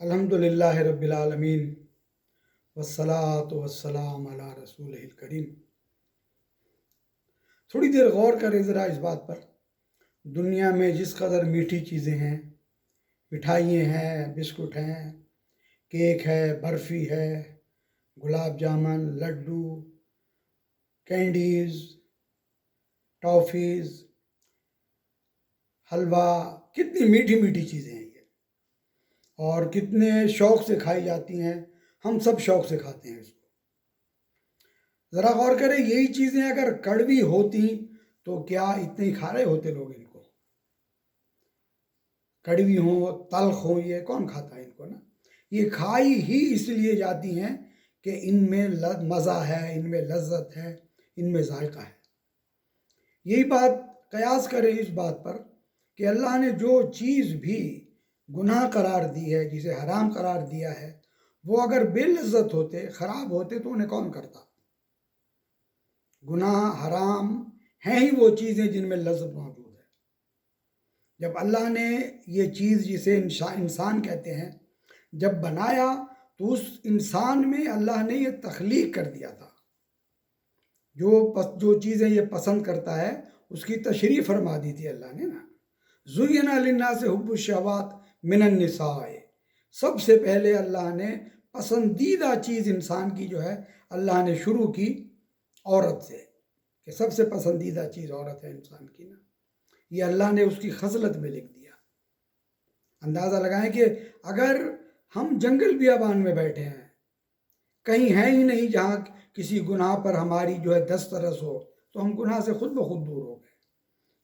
अल्हम्दुलिल्लाह रब्बिल आलमीन वस्सलात वस्सलाम अला रसूल करीम थोड़ी देर गौर करें ज़रा इस बात पर। दुनिया में जिस कदर मीठी चीज़ें हैं, मिठाइयाँ हैं, बिस्कुट हैं, केक है, बर्फ़ी है, गुलाब जामुन, लड्डू, कैंडीज़, टॉफ़ीज़, हलवा, कितनी मीठी मीठी चीज़ें हैं। और कितने शौक़ से खाई जाती हैं, हम सब शौक़ से खाते हैं इसको। ज़रा गौर करें, यही चीज़ें अगर कड़वी होती तो क्या इतने खा रहे होते लोग इनको? कड़वी हो, तलख हो, ये कौन खाता है इनको ना? ये खाई ही इसलिए जाती हैं कि इनमें मज़ा है, इनमें लज्जत है, इनमें जायका है। यही बात कयास करें इस बात पर कि अल्लाह ने जो चीज़ भी गुनाह करार दी है जिसे हराम करार दिया है वो अगर बेलज़त होते ख़राब होते तो उन्हें कौन करता? गुनाह हराम हैं ही वो चीज़ें जिनमें लज्जत मौजूद है। जब अल्लाह ने ये चीज़ जिसे इंसान कहते हैं जब बनाया तो उस इंसान में अल्लाह ने ये तख्लीक कर दिया था। जो पस, जो चीज़ें ये पसंद करता है उसकी तशरी फरमा दी थी अल्लाह ने ना। जुयन से हब्बुशवात मिनसाए सबसे पहले अल्लाह ने पसंदीदा चीज़ इंसान की जो है, अल्लाह ने शुरू की औरत से, कि सबसे पसंदीदा चीज़ औरत है इंसान की ना। ये अल्लाह ने उसकी खसलत में लिख दिया। अंदाज़ा लगाएँ कि अगर हम जंगल बियाबान में बैठे हैं, कहीं है ही नहीं जहाँ किसी गुनाह पर हमारी जो है दस तरस हो तो हम गुनाह से खुद ब खुद दूर हो गए।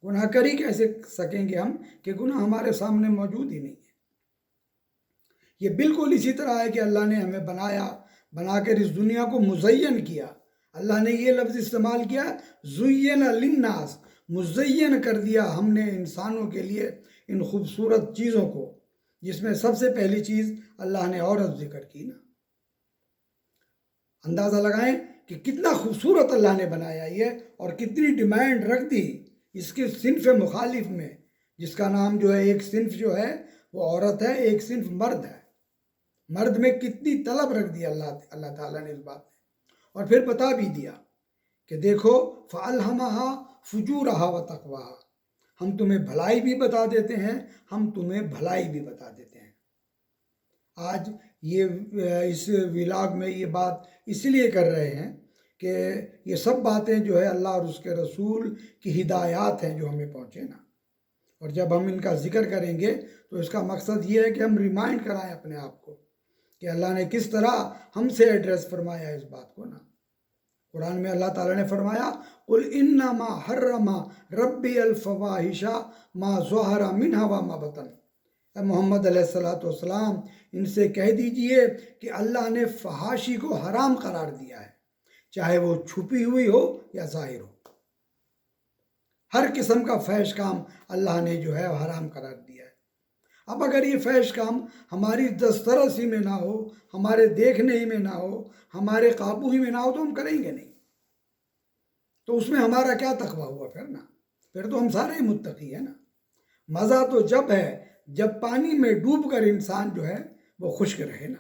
गुनाह कर ही कैसे सकेंगे हम कि गुनाह हमारे सामने मौजूद ही नहीं है? ये बिल्कुल इसी तरह है कि अल्लाह ने हमें बनाया, बनाकर इस दुनिया को मुजयन किया। अल्लाह ने ये लफ्ज़ इस्तेमाल किया जुयन लिन्नास मुजयन कर दिया हमने इंसानों के लिए इन खूबसूरत चीज़ों को, जिसमें सबसे पहली चीज़ अल्लाह ने औरत ज़िक्र की ना। अंदाज़ा लगाएँ कि कितना खूबसूरत अल्लाह ने बनाया ये और कितनी डिमांड रख दी इसके सिनफ मुखालिफ में, जिसका नाम जो है, एक सिनफ जो है, वो औरत है, एक सिनफ मर्द है। मर्द में कितनी तलब रख दी अल्लाह अल्लाह ताला ने इस बात में और फिर बता भी दिया कि देखो फ़ालहमा रहा व तकवा हम तुम्हें भलाई भी बता देते हैं, हम तुम्हें भलाई भी बता देते हैं। आज ये, इस विलाग में ये बात इसलिए कर रहे हैं कि ये सब बातें जो है अल्लाह और उसके रसूल की हिदायत हैं जो हमें पहुँचे ना। और जब हम इनका ज़िक्र करेंगे तो इसका मकसद ये है कि हम रिमाइंड कराएँ अपने आप को। कि अल्लाह ने किस तरह हमसे एड्रेस फरमाया इस बात को ना। कुरान में अल्लाह ताला ने फरमाया, कुल इन्ना मा हर्रमा रब्बी अलफवाहिशा मा जहरा मिन हवा मा बतन। मोहम्मद सलाम इनसे कह दीजिए कि अल्लाह ने फहाशी को हराम करार दिया है, चाहे वो छुपी हुई हो या ज़ाहिर हो। हर किस्म का फैश काम अल्लाह ने जो है हराम करार दिया। अब अगर ये फैश काम हमारी दस्तरस ही में ना हो, हमारे देखने ही में ना हो, हमारे काबू ही में ना हो तो हम करेंगे नहीं। तो उसमें हमारा क्या तकवा हुआ फिर ना? फिर तो हम सारे ही मुत्तकी है ना। मज़ा तो जब है, जब पानी में डूब कर इंसान जो है, वो खुश्क रहे ना।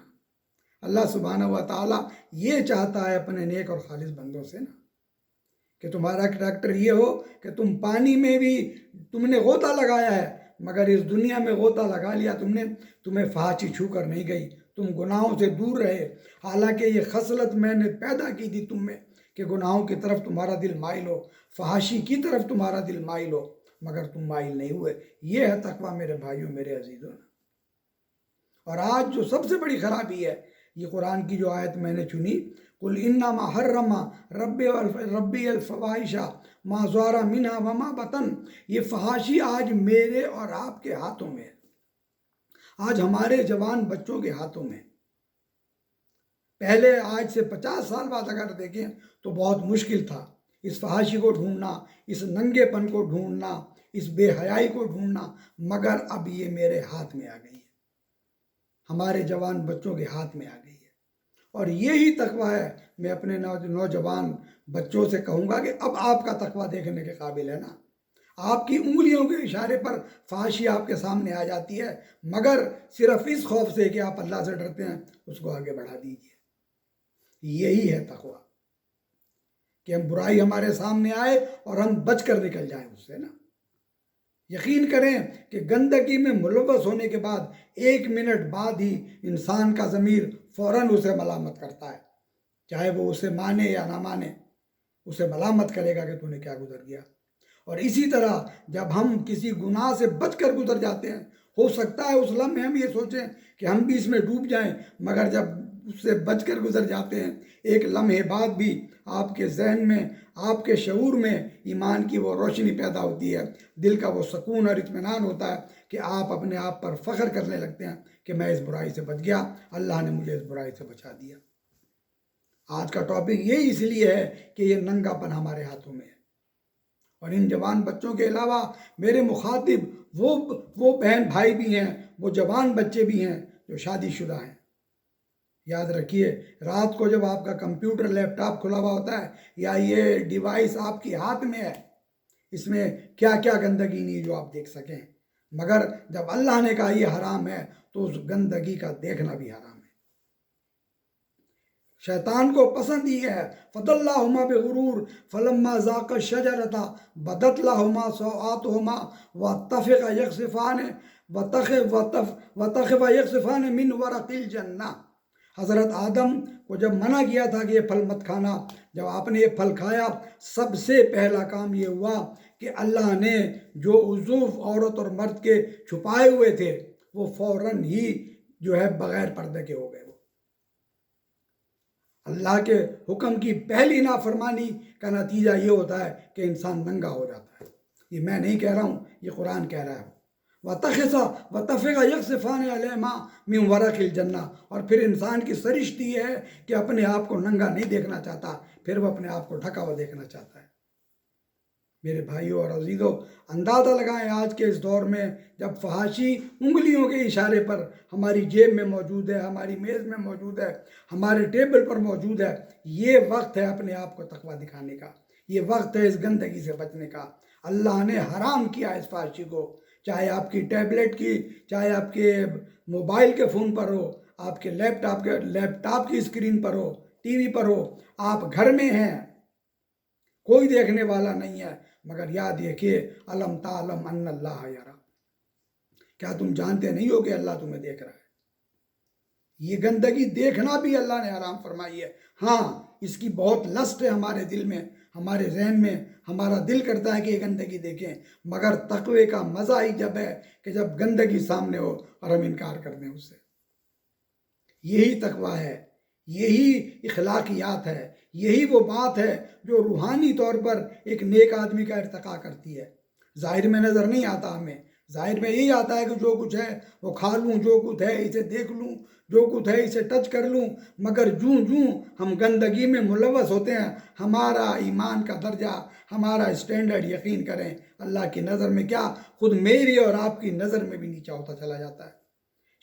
अल्लाह सुबहाना व ताली ये चाहता है अपने नेक और खालिश बंदों से ना, कि तुम्हारा करैक्टर ये हो कि तुम पानी में भी तुमने गोता लगाया है मगर इस दुनिया में गोता लगा लिया तुमने, तुम्हें फाची छू कर नहीं गई। तुम गुनाहों से दूर रहे। हालाँकि ये खसलत मैंने पैदा की थी तुम में कि गुनाहों की तरफ़ तुम्हारा दिल माइल हो फहाशी की तरफ़ तुम्हारा दिल माइल हो, मगर तुम माइल नहीं हुए। ये है तकवा मेरे भाइयों, मेरे अजीज़ों। और आज जो सबसे बड़ी खराबी है, ये कुरान की जो आयत मैंने चुनी कुल इन्ना हर्रमा रब रब्बी अलफवाहिशा माजारा मिना वमा बतन ये फहाशी आज मेरे और आपके हाथों में है। आज हमारे जवान बच्चों के हाथों में पहले आज से पचास साल बाद अगर देखें तो बहुत मुश्किल था। इस फहाशी को ढूंढना, इस नंगेपन को ढूंढना, इस बेहयाई को ढूंढना, मगर अब ये मेरे हाथ में आ गई है। हमारे जवान बच्चों के हाथ में आ गई है और यही तकवा है। मैं अपने नौजवान बच्चों से कहूँगा कि अब आपका तकवा देखने के काबिल है ना। आपकी उंगलियों के इशारे पर फाशी आपके सामने आ जाती है, मगर सिर्फ़ इस खौफ से कि आप अल्लाह से डरते हैं, उसको आगे बढ़ा दीजिए। यही है तकवा। कि हम बुराई हमारे सामने आए और हम बच कर निकल जाए उससे ना। यकीन करें कि गंदगी में मुलवस होने के बाद एक मिनट बाद ही इंसान का ज़मीर फ़ौर उसे मलामत करता है। चाहे वो उसे माने या ना माने, उसे मलामत करेगा कि तूने क्या गुजर गया और इसी तरह जब हम किसी गुनाह से बच कर गुजर जाते हैं, हो सकता है उस लम्हे हम ये सोचें कि हम भी इसमें डूब जाएँ, मगर जब उससे बच कर गुजर जाते हैं। एक लम्हे बाद भी आपके जहन में, आपके शूर में ईमान की वो रोशनी पैदा होती है। दिल का वो सुकून और इतमान होता है कि आप अपने आप पर फ़ख्र करने लगते हैं कि मैं इस बुराई से बच गया, अल्लाह ने मुझे इस बुराई से बचा दिया। आज का टॉपिक ये इसलिए है कि ये नंगापन हमारे हाथों में है। और इन जवान बच्चों के अलावा मेरे मुखातिब वो वो बहन भाई भी हैं, वो जवान बच्चे भी हैं जो शादीशुदा हैं। याद रखिए, रात को जब आपका कंप्यूटर, लैपटॉप खुला हुआ होता है, या ये डिवाइस आपके हाथ में है, इसमें क्या क्या गंदगी नहीं जो आप देख सकें। मगर जब अल्लाह ने कहा ये हराम है तो उस गंदगी का देखना भी हराम है। शैतान को पसंद ही है फतल्ला फतल्लाहुमा बेगरूर, फलम्मा जाक शजरता, बदतलाहुमा सौआतहुमा, व तफ़ यकसिफ़ान, व तख व तफ, व तख व यकसिफ़ान मिन वरक़िल जन्ना। हज़रत आदम को जब मना किया था कि ये फल मत खाना, जब आपने ये फल खाया, सबसे पहला काम ये हुआ कि अल्लाह ने जो उजूफ औरत और मर्द के छुपाए हुए थे, वो फ़ौरन ही जो है बग़ैर पर्दे के हो गए वो। अल्लाह के हुक्म की पहली नाफरमानी का नतीजा ये होता है कि इंसान नंगा हो जाता है। ये मैं नहीं कह रहा हूँ, ये कुरान कह रहा है। व तखसा व तफ़ेगा यकसफ़ान अलमा मिम वरखिल जन्ना। और फिर इंसान की सरिश्ती है कि अपने आप को नंगा नहीं देखना चाहता, फिर वह अपने आप को ढका हुआ देखना चाहता है। मेरे भाइयों और अजीज़ों, अंदाज़ा लगाएँ आज के इस दौर में, जब फहाशी उंगलियों के इशारे पर हमारी जेब में मौजूद है, हमारी मेज़ में मौजूद है, हमारे टेबल पर मौजूद है, ये वक्त है अपने आप को तकवा दिखाने का। ये वक्त है इस गंदगी से बचने का। अल्लाह ने हराम किया इस फहाशी को। चाहे आपकी टैबलेट की, चाहे आपके मोबाइल के फ़ोन पर हो, आपके लैपटॉप के, लैपटॉप की स्क्रीन पर हो, टीवी पर हो, आप घर में हैं, कोई देखने वाला नहीं है। मगर याद रखिए, अलम तालम अल्लाह यारा क्या तुम जानते नहीं हो कि अल्लाह तुम्हें देख रहा है? ये गंदगी देखना भी अल्लाह ने आराम फरमाई है। हाँ इसकी बहुत लस्ट है हमारे दिल में। हमारे जहन में हमारा दिल करता है कि ये गंदगी देखें, मगर तकवे का मज़ा ही जब है कि जब गंदगी सामने हो और हम इनकार कर दें उससे यही तकवा है, यही इखलाकियात है, यही वो बात है जो रूहानी तौर पर एक नेक आदमी का इरतका करती है। ज़ाहिर में नज़र नहीं आता हमें ज़ाहिर में यही आता है कि जो कुछ है, वो खा लूँ, जो कुछ है, इसे देख लूँ, जो कुछ है, इसे टच कर लूँ। मगर जूँ जूँ हम गंदगी में मुलवस होते हैं, हमारा ईमान का दर्जा, हमारा स्टैंडर्ड यकीन करें, अल्लाह की नज़र में क्या? खुद मेरी और आपकी नज़र में भी नीचा होता चला जाता है।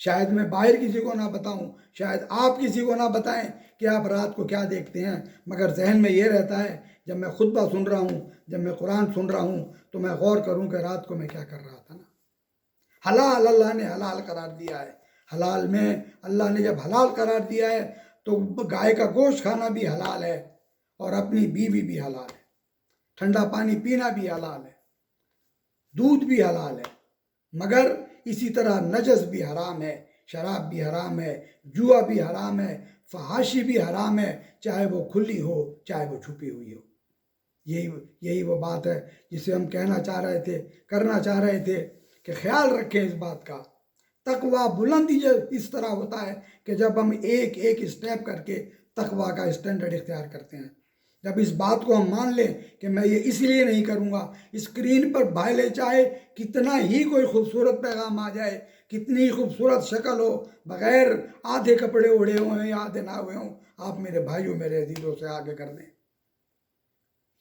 शायद मैं बाहर किसी को ना बताऊँ, शायद आप किसी को ना बताएँ कि आप रात को क्या देखते हैं। मगर जहन में ये रहता है, जब मैं खुतबा सुन रहा हूँ, जब मैं कुरान सुन रहा हूँ तो मैं गौर करूँ कि रात को मैं क्या कर रहा था ना। हलाल अल्लाह ने हलाल करार दिया है। हलाल में अल्लाह ने जब हलाल करार दिया है तो गाय का गोश्त खाना भी हलाल है और अपनी बीवी भी हलाल है। ठंडा पानी पीना भी हलाल है। दूध भी हलाल है। मगर इसी तरह नजस भी हराम है, शराब भी हराम है, जुआ भी हराम है, फहाशी भी हराम है, चाहे वो खुली हो, चाहे वो छुपी हुई हो। यही यही वो बात है जिसे हम कहना चाह रहे थे, करना चाह रहे थे। कि ख्याल रखें इस बात का। तकवा बुलंदी इस तरह होता है कि जब हम एक एक स्टेप करके तकवा का स्टैंडर्ड इख्तियार करते हैं। जब इस बात को हम मान लें कि मैं ये इसलिए नहीं करूँगा स्क्रीन पर भाईले चाहे, कितना ही कोई खूबसूरत पैगाम आ जाए, कितनी ही खूबसूरत शक्ल हो, बग़ैर आधे कपड़े उड़े हुए हैं आधे ना हुए हों, आप मेरे भाइयों, मेरे अजीज़ों से आगे कर दें।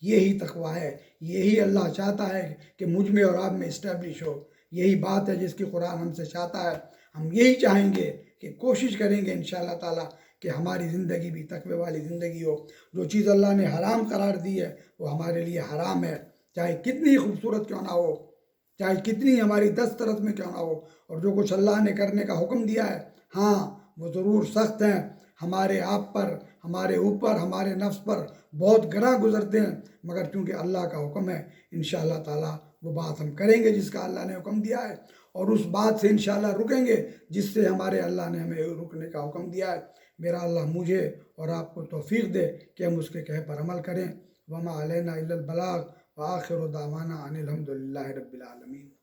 यही तकवा है, यही अल्लाह चाहता है कि मुझमें और आप में इस्टेब्लिश हो। यही बात है जिसकी कुरान हमसे चाहता है। हम यही चाहेंगे कि कोशिश करेंगे इन ताला कि हमारी ज़िंदगी भी तकवे वाली ज़िंदगी हो। जो चीज़ अल्लाह ने हराम करार दी है, वो हमारे लिए हराम है। चाहे कितनी खूबसूरत क्यों ना हो, चाहे कितनी हमारी दस में क्यों ना हो, और जो कुछ अल्लाह ने करने का हुक्म दिया है हाँ वो ज़रूर सख्त हैं। हमारे आप पर, हमारे ऊपर, हमारे नफ्स पर बहुत गरा गुजरते हैं, मगर चूँकि अल्लाह का हुक्म है इन ताला वो बात हम करेंगे जिसका अल्लाह ने हुक्म दिया है। और उस बात से इन रुकेंगे जिससे हमारे अल्लाह ने हमें रुकने का हुक्म दिया है। मेरा अल्लाह मुझे और आपको तोफ़ी दे कि हम उसके कहे पर अमल करें। वमा अलैना बलाग व आखिर दावाना अनिल हम्दुलिल्लाहि रब्बिल आलमीन।